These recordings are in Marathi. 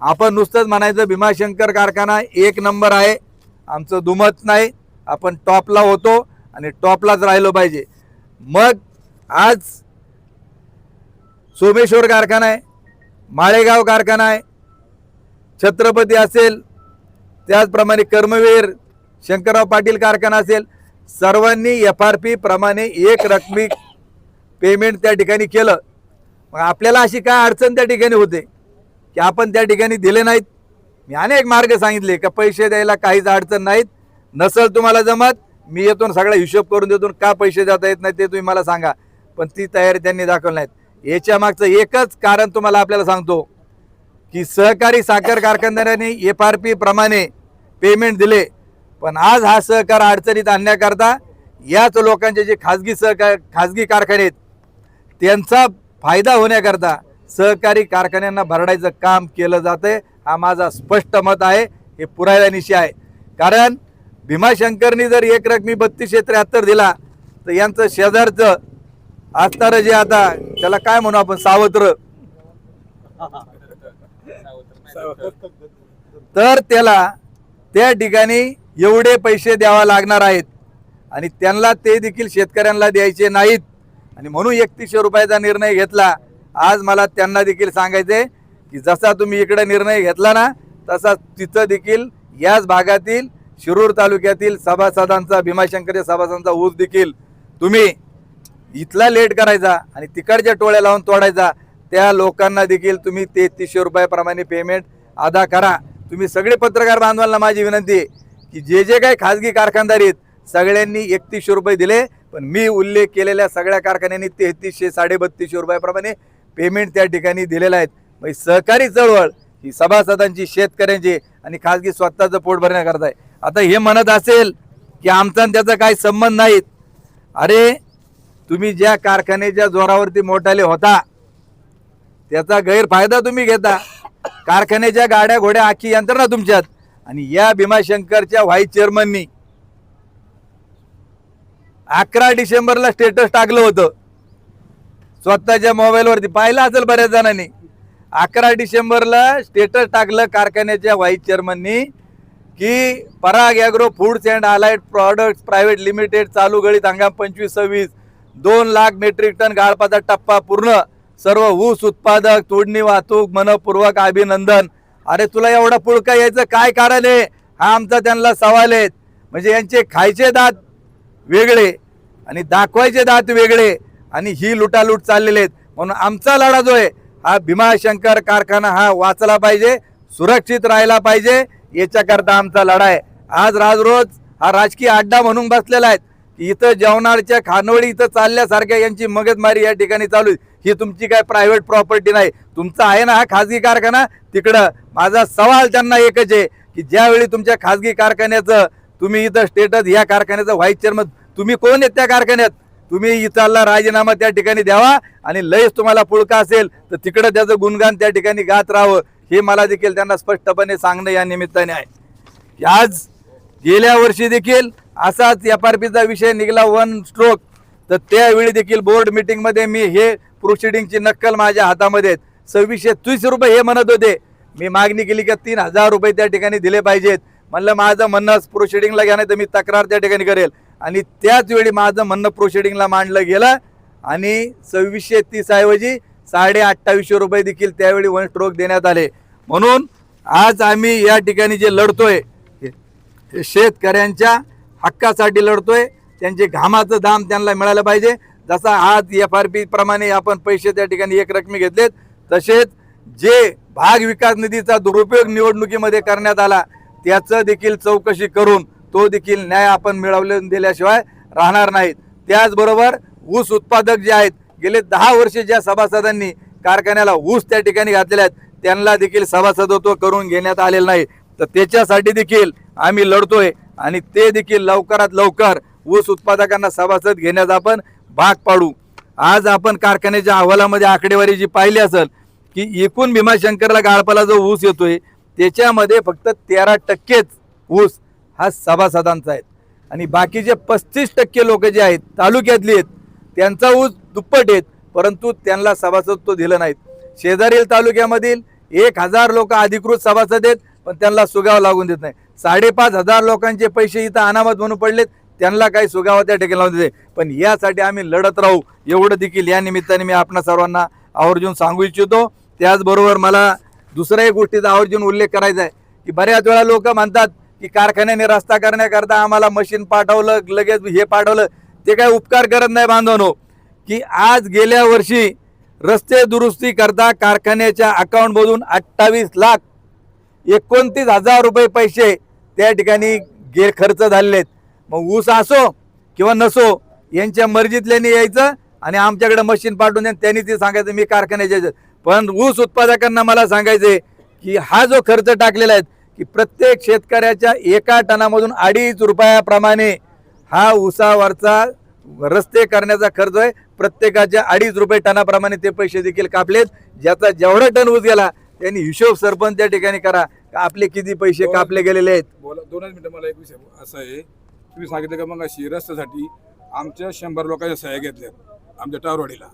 आपण नुसतंच म्हणायचं भीमाशंकर कारखाना एक नंबर आहे. आमचं दुमत नाही. आपण टॉपला होतो आणि टॉपलाच राहिलो पाहिजे. मग आज सोमेश्वर कारखाना आहे माळेगाव कारखाना आहे छत्रपती असेल त्याचप्रमाणे कर्मवीर शंकरराव पाटील कारखाना असेल सर्वांनी एफ आर पी प्रमाणे एक रकमी पेमेंट त्या ठिकाणी केलं. मग आपल्याला अशी काय अडचण त्या ठिकाणी होते? की आपण त्या ठिकाणी दिले नाहीत. मी अनेक मार्ग सांगितले का पैसे द्यायला काहीच अडचण नाहीत. नसल तुम्हाला जमत मी येतो सगळा हिशोब करून देतो का पैसे देता येत नाही ते तुम्ही मला सांगा. पण ती तयारी त्यांनी दाखवली नाहीत. याच्या मागचं एकच कारण तुम्हाला आपल्याला सांगतो की सहकारी साखर कारखानदारांनी एफ आर पी प्रमाणे पेमेंट दिले. पण आज हा सहकार अडचणीत आणण्याकरता याच लोकांचे जे खाजगी सहकार खाजगी कारखाने आहेत त्यांचा फायदा होण्याकरता सहकारी कारखान्यांना भरडायचं काम केलं जातंय. हा माझा स्पष्ट मत आहे. हे पुरायला निशी आहे. कारण भीमाशंकरनी जर एक रकमी बत्तीसशे त्र्याहत्तर दिला तर यांचं शेजारचं असणारं जे आता त्याला काय म्हणू आपण सावत्र? तर त्याला त्या ठिकाणी एवढे पैसे द्यावा लागणार आहेत. आणि त्यांना ते देखील शेतकऱ्यांना द्यायचे नाहीत. आणि म्हणून एकतीसशे रुपयाचा निर्णय घेतला. आज मला त्यांना देखील सांगायचे की जसा तुम्ही इकडे निर्णय घेतला ना तसा तिथं देखील याच भागातील शिरूर तालुक्यातील सभासदांचा भीमाशंकरच्या सभासदांचा ऊस देखील तुम्ही इथला लेट करायचा आणि तिकडच्या टोळ्या लावून तोडायचा त्या लोकांना देखील तुम्ही तेहतीसशे रुपयाप्रमाणे पेमेंट अदा करा. तुम्ही सगळे पत्रकार बांधवांना माझी विनंती आहे की जे जे काही खाजगी कारखानदार आहेत सगळ्यांनी एकतीसशे रुपये दिले पण मी उल्लेख केलेल्या सगळ्या कारखान्यांनी तेहतीसशे साडेबत्तीसशे रुपयाप्रमाणे पेमेंट त्या ठिकाणी दिलेलं आहेत. म्हणजे सहकारी चळवळ ही सभासदांची शेतकऱ्यांची आणि खाजगी स्वतःचं पोट भरण्याकरता आहे आता हे म्हणत असेल की आमचा आणि त्याचा काही संबंध नाहीत. अरे तुम्ही ज्या कारखान्याच्या जोरावरती मोठाले होता त्याचा गैरफायदा तुम्ही घेता. कारखान्याच्या गाड्या घोड्या आखी यंत्रणा तुमच्यात. आणि या भीमाशंकरच्या व्हाईस चेअरमननी अकरा डिसेंबरला स्टेटस टाकलं होतं. स्वतःच्या मोबाईलवरती पाहिलं असेल बऱ्याच जणांनी. अकरा डिसेंबरला स्टेटस टाकलं कारखान्याच्या व्हाईस चेअरमननी की Parag agro foods and allied products private limited चालू गळीत हंगाम पंचवीस सव्वीस दोन लाख मेट्रिक टन गाळपाचा टप्पा पूर्ण. सर्व ऊस उत्पादक तोडणी वाहतूक मनपूर्वक अभिनंदन. अरे तुला एवढा पुळका यायचं काय कारण आहे? हा आमचा त्यांना सवाल आहे. म्हणजे यांचे खायचे दात वेगळे आणि दाखवायचे दात वेगळे. आणि ही लुटालूट चाललेले आहेत. म्हणून आमचा लढा जो आहे हा भीमाशंकर कारखाना हा वाचला पाहिजे सुरक्षित राहायला पाहिजे. याच्याकरता आमचा लढा आहे. आज राज रोज हा राजकीय अड्डा म्हणून बसलेला आहे की इथं जेवणाच्या खानवळी इथं चालल्यासारख्या यांची मगजमारी या ठिकाणी चालू आहे. ही तुमची काय प्रायव्हेट प्रॉपर्टी नाही. तुमचा आहे ना हा खाजगी कारखाना? तिकडं माझा सवाल त्यांना एकच आहे की ज्यावेळी तुमच्या खाजगी कारखान्याचं तुम्ही इथं स्टेटस या कारखान्याचं व्हाईस चेअरमन तुम्ही कोण आहेत त्या कारखान्यात? तुम्ही इथला राजीनामा त्या ठिकाणी द्यावा आणि लयच तुम्हाला पुळका असेल तर तिकडं त्याचं गुणगान त्या ठिकाणी गात राहावं हे मला देखील त्यांना स्पष्टपणे सांगणं या निमित्ताने आहे. आज गेल्या वर्षी देखील असाच एफ आर पीचा विषय निघाला वन स्ट्रोक तर त्यावेळी देखील बोर्ड मीटिंगमध्ये मी हे प्रोसिडिंगची नक्कल माझ्या हातामध्ये सव्वीसशे तीस रुपये हे म्हणत होते. मी मागणी केली की तीन हजार रुपये त्या ठिकाणी दिले पाहिजेत. म्हणलं माझं म्हणणं प्रोसिडिंगला घ्या नाही तर मी तक्रार त्या ठिकाणी करेल. आणि त्याच वेळी माझं म्हणणं प्रोसिडिंगला मांडलं गेलं. आणि सव्वीसशे तीस ऐवजी साडे अठ्ठावीसशे रुपये देखील त्यावेळी वन स्ट्रोक देण्यात आले. म्हणून आज आम्ही या ठिकाणी जे लढतोय हे शेतकऱ्यांच्या हक्कासाठी लढतोय त्यांचे घामाचं दाम त्यांना मिळालं पाहिजे. जसा आज एफ आर पी प्रमाणे आपण पैसे त्या ठिकाणी एक रकमी घेतलेत तसेच जे भाग विकास निधीचा दुरुपयोग निवडणुकीमध्ये करण्यात आला त्याचं देखील चौकशी करून तो देखील न्याय आपण मिळवले दिल्याशिवाय राहणार नाहीत. त्याचबरोबर ऊस उत्पादक जे आहेत गेले दहा वर्षे ज्या सभासदांनी कारखान्याला ऊस त्या ठिकाणी घातलेले आहेत त्यांना देखील सभासदत्व करून घेण्यात आलेलं नाही. तर त्याच्यासाठी देखील आम्ही लढतोय आणि ते देखील लवकरात लवकर ऊस उत्पादकांना सभासद घेण्याचा आपण भाग पाडू. आज आपण कारखान्याच्या अहवालामध्ये आकडेवारी जी पाहिली असेल की एकूण भीमाशंकरला गाळपाला जो ऊस येतोय त्याच्यामध्ये फक्त तेरा टक्केच ऊस हा सभासदांचा आहे. आणि बाकीचे पस्तीस टक्के लोक जे आहेत तालुक्यातली आहेत त्यांचा ऊस दुप्पट आहेत परंतु त्यांना सभासदत्व दिलं नाहीत. शेजारील तालुक्यामधील एक हजार लोक अधिकृत सभासद आहेत पण त्यांना सुगाव लागून देत नाही. साडेपाच हजार लोकांचे पैसे इथं अनामत म्हणून पडलेत त्यांना काही सुगावा त्या ठिकाणी लावून देते पण यासाठी आम्ही लढत राहू एवढं देखील या निमित्ताने मी आपणा सर्वांना आवर्जून सांगू इच्छितो. त्याचबरोबर मला दुसऱ्याही गोष्टीचा आवर्जून उल्लेख करायचा आहे की बऱ्याच वेळा लोक म्हणतात की कारखान्याने रस्ता करण्याकरता आम्हाला मशीन पाठवलं लगेच हे पाठवलं. ते काय उपकार करत नाही बांधवनो. की आज गेल्या वर्षी रस्ते दुरुस्ती करता कारखान्याच्या अकाउंटमधून अठ्ठावीस लाख एकोणतीस हजार रुपये पैसे त्या ठिकाणी गे खर्च झालेले आहेत मग ऊस असो किंवा नसो यांच्या मर्जीतल्याने यायचं आणि आमच्याकडे मशीन पाठवून द्या. त्यांनी ते सांगायचं मी कारखान्याच्या पण ऊस उत्पादकांना मला सांगायचे की हा जो खर्च टाकलेला आहे की प्रत्येक शेतकऱ्याच्या एका टनामधून अडीच रुपयाप्रमाणे हा ऊसावरचा रस्ते करण्याचा खर्च आहे. प्रत्येकाच्या अडीच रुपये टनाप्रमाणे ते पैसे देखील कापलेत. ज्याचा जेवढा टन ऊस गेला त्यांनी हिशोब सरपंच त्या ठिकाणी करा. का आपले किती पैसे कापले गेलेले आहेत? बोला दोनच मिनिटं मला एक विषय असं आहे. तुम्ही सांगितलं का मग अशी रस्त्यासाठी आमच्या शंभर लोकांच्या सह्या घेतल्यात आमच्या टावरवाडीला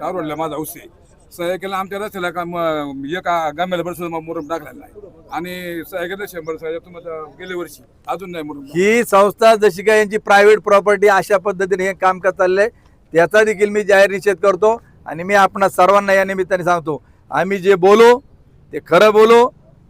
टावरवाडीला माझा हौस आहे. सह्या आमच्या रस्त्याला का म- एका गाम्याला बरस मुरुम टाकलेला नाही. आणि सह्या शंभर सह्या तुम्हाला गेल्या वर्षी अजून नाही मुरुम ही संस्था जशी काय यांची प्रायव्हेट प्रॉपर्टी अशा पद्धतीने हे काम करत चाललंय त्याचा देखील मी जाहीर निषेध करतो आणि मी आपण सर्वांना या निमित्ताने सांगतो आम्ही जे बोलो ते खरं बोलो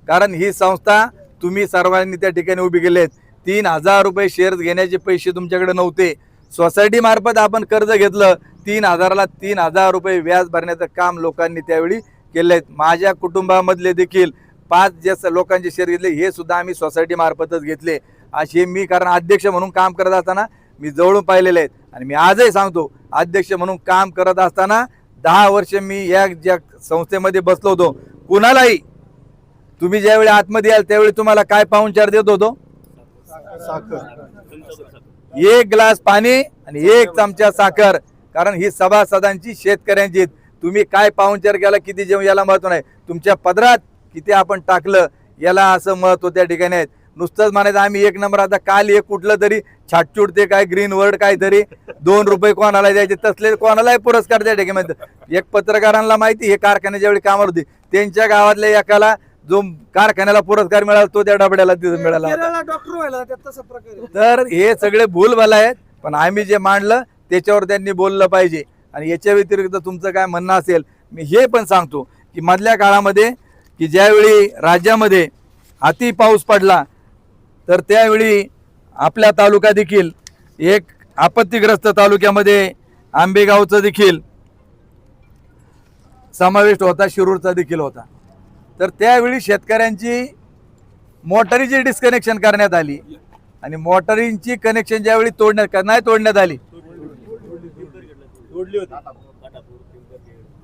कारण ही संस्था तुम्ही सर्वांनी त्या ठिकाणी उभी केली आहेत. तीन हजार रुपये शेअर्स घेण्याचे पैसे तुमच्याकडे नव्हते. सोसायटी मार्फत आपण कर्ज घेतलं तीन हजाराला तीन हजार रुपये व्याज भरण्याचं काम लोकांनी त्यावेळी केलं आहे माझ्या कुटुंबामधले देखील पाच जे स- लोकांचे शेअर घेतले हे सुद्धा आम्ही सोसायटी मार्फतच घेतले. असे मी कारण अध्यक्ष म्हणून काम करत असताना मी जवळून पाहिलेले आहेत. आणि मी आजही सांगतो अध्यक्ष म्हणून काम करत असताना दहा वर्ष मी या ज्या संस्थेमध्ये बसलो होतो कुणालाही तुम्ही ज्यावेळी आतमध्ये याल त्यावेळी तुम्हाला काय पाहुणचार देत होतो? एक ग्लास पाणी आणि एक चमचा साखर. कारण ही सभासदांची शेतकऱ्यांची. तुम्ही काय पाहुणचार केला किती जेवण याला महत्त्व नाही. तुमच्या पदरात किती आपण टाकलं याला असं महत्त्व त्या ठिकाणी आहेत. नुसतंच म्हणायचं आम्ही एक नंबर आता काल एक कुठलं तरी छाटचूट ते काय ग्रीन वर्ड काहीतरी दोन रुपये कोणाला द्यायचे तसले कोणालाही पुरस्कार त्या ठिकाणी. एक पत्रकारांना माहिती हे कारखान्याच्या वेळी कामावर होती. त्यांच्या गावातल्या एकाला जो कारखान्याला पुरस्कार मिळाला तो त्या डबड्याला तिथं मिळाला तर हे सगळे भूलभाल आहेत पण आम्ही जे मांडलं त्याच्यावर त्यांनी बोललं पाहिजे. आणि याच्या व्यतिरिक्त तुमचं काय म्हणणं असेल मी हे पण सांगतो की मधल्या काळामध्ये की ज्यावेळी राज्यामध्ये अति पाऊस पडला तर त्यावेळी आपल्या तालुका देखील एक आपत्तीग्रस्त तालुक्यामध्ये आंबेगावचं देखील समाविष्ट होता शिरूरचा देखील होता. तर त्यावेळी शेतकऱ्यांची मोटारीची डिस्कनेक्शन करण्यात आली. आणि मोटारींची कनेक्शन ज्यावेळी तोडण्यात नाही तोडण्यात आली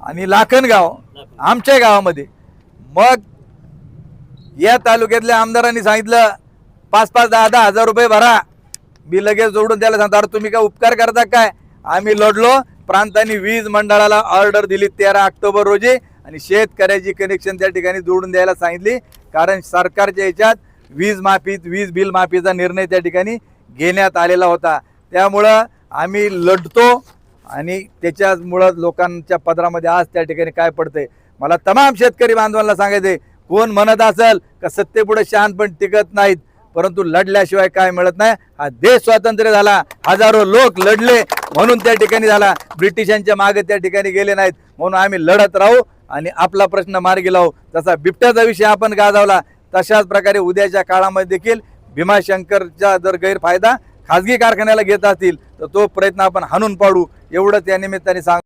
आणि लाखनगाव आमच्या गावामध्ये. मग या तालुक्यातल्या आमदारांनी सांगितलं पाच पाच दहा दहा हजार रुपये भरा. मी लगेच जोडून त्याला सांगतो अरे तुम्ही काय उपकार करता काय? आम्ही लढलो. प्रांतांनी वीज मंडळाला ऑर्डर दिली तेरा ऑक्टोबर रोजी आणि शेतकऱ्याची कनेक्शन त्या ठिकाणी जोडून द्यायला सांगितली. कारण सरकारच्या याच्यात वीज माफी वीज बिल माफीचा निर्णय त्या ठिकाणी घेण्यात आलेला होता. त्यामुळं आम्ही लढतो. आणि त्याच्यामुळं लोकांच्या पदरामध्ये आज त्या ठिकाणी काय पडतंय? मला तमाम शेतकरी बांधवांना सांगायचे कोण म्हणत असेल का सत्तेपुढे शहाणपण टिकत नाहीत परंतु लढल्याशिवाय काय मिळत नाही? हा देश स्वातंत्र्य झाला हजारो लोक लढले म्हणून त्या ठिकाणी झाला. ब्रिटिशांच्या मागे त्या ठिकाणी गेले नाहीत म्हणून आम्ही लढत राहू आणि आपला प्रश्न मार्गी लावू. जसा बिबट्याचा विषय आपण गाजावला तशाच प्रकारे उद्याच्या काळामध्ये देखील भीमाशंकरचा जर गैरफायदा खाजगी कारखान्याला घेत असतील तर तो प्रयत्न आपण हाणून पाडू. एवढंच या निमित्ताने सांग